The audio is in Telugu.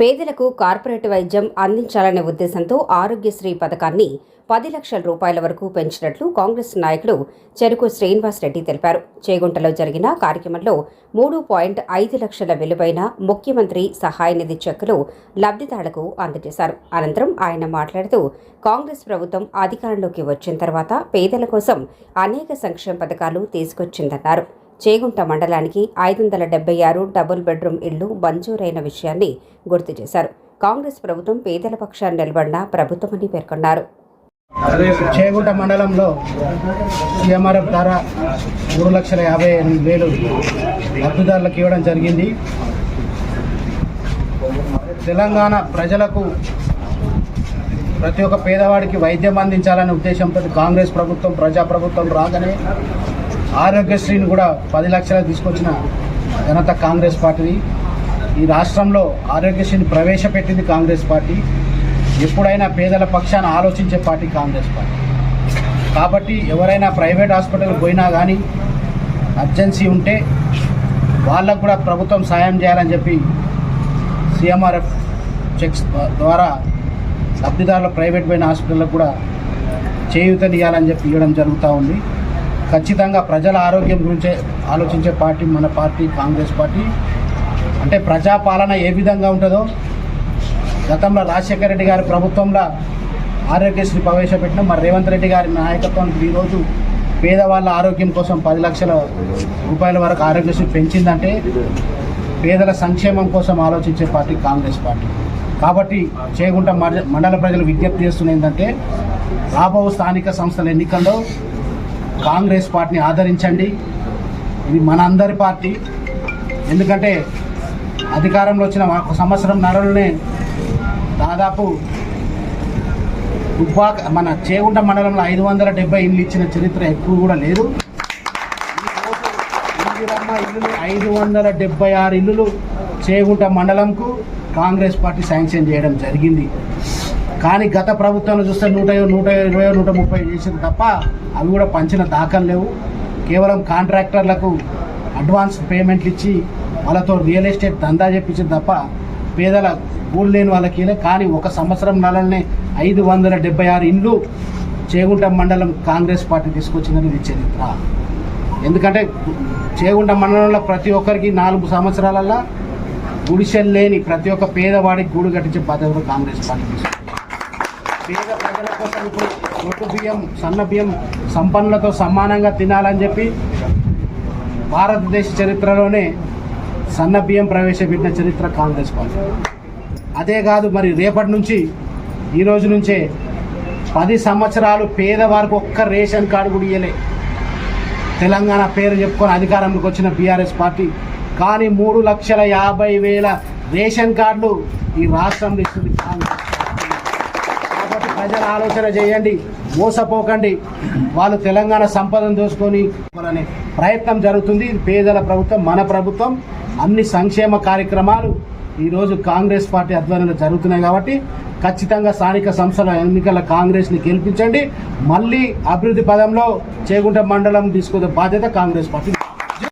పేదలకు కార్పొరేట్ వైద్యం అందించాలనే ఉద్దేశంతో ఆరోగ్యశ్రీ పథకాన్ని పది లక్షల రూపాయల వరకు పెంచినట్లు కాంగ్రెస్ నాయకులు చెరుకు శ్రీనివాస్ రెడ్డి తెలిపారు. చేగుంటలో జరిగిన కార్యక్రమంలో మూడు పాయింట్ ఐదు లక్షల విలువైన ముఖ్యమంత్రి సహాయ నిధి చెక్కులు లబ్ధిదారులకు అందజేశారు. అనంతరం ఆయన మాట్లాడుతూ కాంగ్రెస్ ప్రభుత్వం అధికారంలోకి వచ్చిన తర్వాత పేదల కోసం అనేక సంక్షేమ పథకాలు తీసుకొచ్చిందన్నారు. చేగుంట మండలానికి ఐదు వందల డెబ్బై ఆరు డబుల్ బెడ్రూమ్ ఇళ్ళు మంజూరైన విషయాన్ని గుర్తు చేశారు. కాంగ్రెస్ ప్రభుత్వం పేదల పక్షాన్ని నిలబడిన ప్రభుత్వమని పేర్కొన్నారు. చేగుంట మండలంలో సిఎంఆర్ఎఫ్ ద్వారా మూడు లక్షల యాభై ఎనిమిది వేలు లబ్ధిదారులకు ఇవ్వడం జరిగింది. తెలంగాణ ప్రజలకు ప్రతి ఒక్క పేదవాడికి వైద్యం అందించాలనే ఉద్దేశంతో కాంగ్రెస్ ప్రభుత్వం ప్రజాప్రభుత్వం రాగానే ఆరోగ్యశ్రీని కూడా పది లక్షలకు తీసుకొచ్చిన ఘనత కాంగ్రెస్ పార్టీ ఈ రాష్ట్రంలో ఆరోగ్యశ్రీని ప్రవేశపెట్టింది కాంగ్రెస్ పార్టీ. ఎప్పుడైనా పేదల పక్షాన ఆలోచించే పార్టీ కాంగ్రెస్ పార్టీ. కాబట్టి ఎవరైనా ప్రైవేట్ హాస్పిటల్ పోయినా కానీ అర్జెన్సీ ఉంటే వాళ్ళకు కూడా ప్రభుత్వం సాయం చేయాలని చెప్పి సిఎంఆర్ఎఫ్ చెక్స్ ద్వారా లబ్ధిదారుల ప్రైవేట్ పోయిన హాస్పిటల్లకు కూడా చేయూతనియాలని చెప్పి ఇవ్వడం జరుగుతూ ఉంది. ఖచ్చితంగా ప్రజల ఆరోగ్యం గురించే ఆలోచించే పార్టీ మన పార్టీ కాంగ్రెస్ పార్టీ. అంటే ప్రజాపాలన ఏ విధంగా ఉంటుందో గతంలో రాజశేఖర రెడ్డి గారి ప్రభుత్వంలో ఆరోగ్యశ్రీ ప్రవేశపెట్టిన మరి రేవంత్ రెడ్డి గారి నాయకత్వానికి ఈరోజు పేదవాళ్ళ ఆరోగ్యం కోసం పది లక్షల రూపాయల వరకు ఆరోగ్యశ్రీ పెంచిందంటే పేదల సంక్షేమం కోసం ఆలోచించే పార్టీ కాంగ్రెస్ పార్టీ. కాబట్టి చేగుంట మండల ప్రజలు విజ్ఞప్తి చేస్తున్న ఏంటంటే రాబో స్థానిక సంస్థల ఎన్నికల్లో కాంగ్రెస్ పార్టీని ఆదరించండి. ఇది మనందరి పార్టీ. ఎందుకంటే అధికారంలో వచ్చిన ఒక సంవత్సరం నరలోనే దాదాపు దుబ్బాక మన చేగుంట మండలంలో ఐదు వందల డెబ్బై ఇల్లు ఇచ్చిన చరిత్ర ఎక్కువ కూడా లేదు. ఇల్లు ఇల్లులు ఐదు వందల డెబ్బై ఆరు ఇల్లులు చేగుంట మండలంకు కాంగ్రెస్ పార్టీ శాంక్షన్ చేయడం జరిగింది. కానీ గత ప్రభుత్వంలో చూస్తే నూట నూట ఇరవై నూట ముప్పై చేసింది తప్ప అవి కూడా పంచిన దాఖలు లేవు. కేవలం కాంట్రాక్టర్లకు అడ్వాన్స్ పేమెంట్లు ఇచ్చి వాళ్ళతో రియల్ ఎస్టేట్ దందా చెప్పించింది తప్ప పేదల గూడు లేని వాళ్ళకి కానీ ఒక సంవత్సరం నెలలనే ఐదు వందల డెబ్బై ఆరు ఇండ్లు చేగుంట మండలం కాంగ్రెస్ పార్టీ తీసుకొచ్చిందని ఇది చరిత్ర. ఎందుకంటే చేగుంట మండలంలో ప్రతి ఒక్కరికి నాలుగు సంవత్సరాలల్లో గుడిసెలు లేని ప్రతి ఒక్క పేదవాడికి గూడు కట్టించే బాధ్యత కాంగ్రెస్ పార్టీ తీసుకుంది. పేద ప్రజల కోసం ఇప్పుడు రొట్టు బియ్యం సన్న బియ్యం సంపన్నులతో సమానంగా తినాలని చెప్పి భారతదేశ చరిత్రలోనే సన్న బియ్యం ప్రవేశపెట్టిన చరిత్ర కాంగ్రెస్ పార్టీ. అదే కాదు మరి రేపటి నుంచి ఈ రోజు నుంచే పది సంవత్సరాలు పేదవారికి ఒక్క రేషన్ కార్డు కూడా ఇయ్యలే. తెలంగాణ పేరు చెప్పుకొని అధికారంలోకి వచ్చిన బీఆర్ఎస్ పార్టీ. కానీ మూడు లక్షల యాభై వేల రేషన్ కార్డులు ఈ రాష్ట్రంలో ఇస్తుంది. ప్రజల ఆలోచన చేయండి మోసపోకండి. వాళ్ళు తెలంగాణ సంపదను దోసుకొని అనే ప్రయత్నం జరుగుతుంది. పేదల ప్రభుత్వం మన ప్రభుత్వం. అన్ని సంక్షేమ కార్యక్రమాలు ఈరోజు కాంగ్రెస్ పార్టీ ఆధ్వర్యంలో జరుగుతున్నాయి కాబట్టి ఖచ్చితంగా స్థానిక సంస్థల ఎన్నికల కాంగ్రెస్ని గెలిపించండి. మళ్ళీ అభివృద్ధి పదంలో చేగుంట మండలం తీసుకునే బాధ్యత కాంగ్రెస్ పార్టీ.